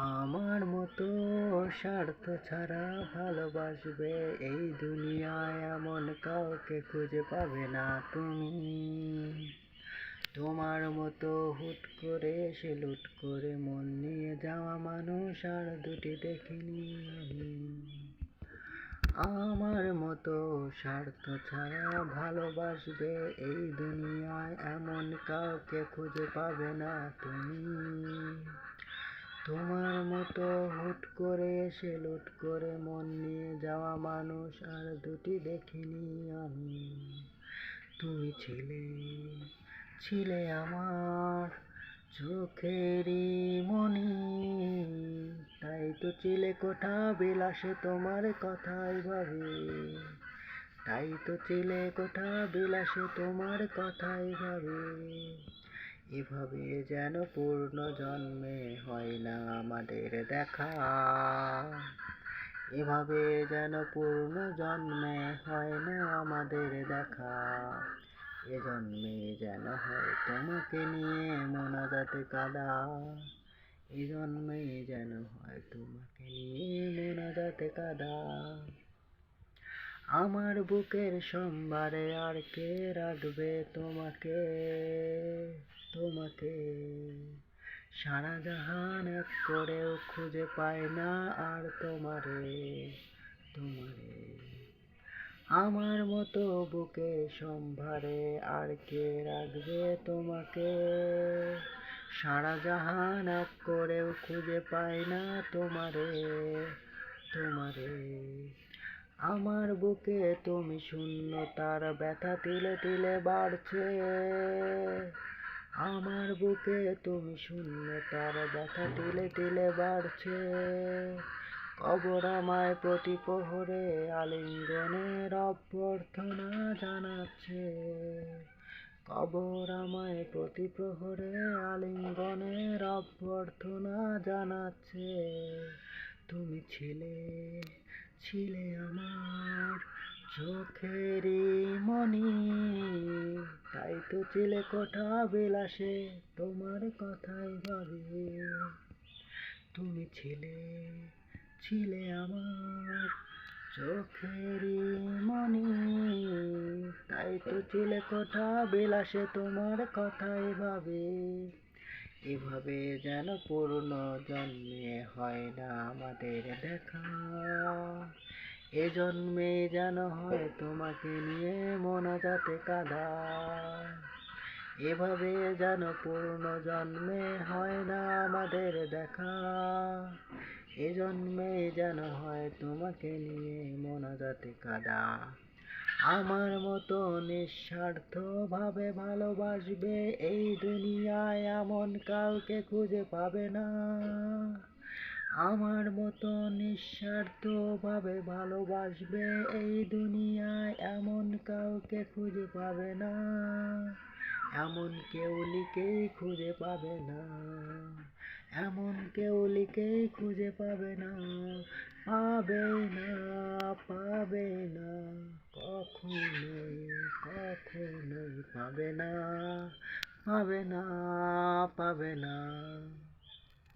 আমার মতো স্বার্থ ছাড়া ভালোবাসবে এই দুনিয়ায় এমন কাউকে খুঁজে পাবে না তুমি। তোমার মতো হুট করে সে লুট করে মন নিয়ে যাওয়া মানুষ আর দুটি দেখিনি আমি। আমার মতো স্বার্থ ছাড়া ভালোবাসবে এই দুনিয়ায় এমন কাউকে খুঁজে পাবে না তুমি। তোমার মতো হুট করে এসে লুট করে মন নিয়ে যাওয়া মানুষ আর দুটি দেখিনি আমি। তুমি ছিলে ছিলে আমার চোখেরই মনি। তাই তো চিলে কোঠা বিলাসে তোমার কথাই ভাবি। তাই তো চিলে কোঠা বিলাসে তোমার কথাই ভাবি। এভাবে যেন পূর্ণ জন্মে হয় না আমাদের দেখা। এভাবে যেন পূর্ণ জন্মে হয় না আমাদের দেখা। এ জন্মে যেন হয় তোমাকে নিয়ে মোনাজাতে কাদা। এ জন্মে যেন হয় তোমাকে নিয়ে মোনাজাতে কাদা। আমার বুকের সোমবারে আর কে রাখবে তোমাকে? তোমাকে সারা জাহান এক করেও খুঁজে পায় না আর তোমারে তোমারে। আমার মতো বুকে সম্ভারে আর কে রাখবে তোমাকে? সারা জাহান এক করেও খুঁজে পায় না তোমারে তোমারে। আমার বুকে তুমি শূন্য, তার ব্যথা তিলে তিলে বাড়ছে। আমার বুকে তুমি শূন্য, তার ব্যথা তিলে তিলে বাড়ছে। কবর আমায় প্রতি প্রহরে আলিঙ্গনের অভ্যর্থনা জানাচ্ছে। কবর আমায় প্রতি প্রহরে আলিঙ্গনের অভ্যর্থনা জানাচ্ছে। তুমি ছিলে ছিলে আমার চোখেরই মনি। তাই তো ছিলে কোঠা বিলাসে তোমার কথাই ভাবি তুমি ছিলে ছিলে আমার চোখেরই মনি। তাই তো ছিলে কোঠা বিলাসে তোমার কথাই ভাবে। এভাবে যেন পুরনো জন্মে হয় না আমাদের দেখা। এ জন্মে যেন হয় তোমাকে নিয়ে মোনাজাতে কাদা। এভাবে যেন পূর্ণ জন্মে হয় না আমাদের দেখা। এ জন্মে যেন হয় তোমাকে নিয়ে মোনাজাতে কাদা। আমার মতো নিঃস্বার্থ ভাবে ভালোবাসবে এই দুনিয়ায় এমন কাউকে খুঁজে পাবে না। আমার মতো নিঃস্বার্থ ভাবে ভালোবাসবে এই দুনিয়ায় এমন কাউকে খুঁজে পাবে না। এমন কেউ লিখেই খুঁজে পাবে না। এমন কেউ লিখেই খুঁজে পাবে না। পাবে না পাবে না, কখনোই কখনোই পাবে না। পাবে না পাবে না।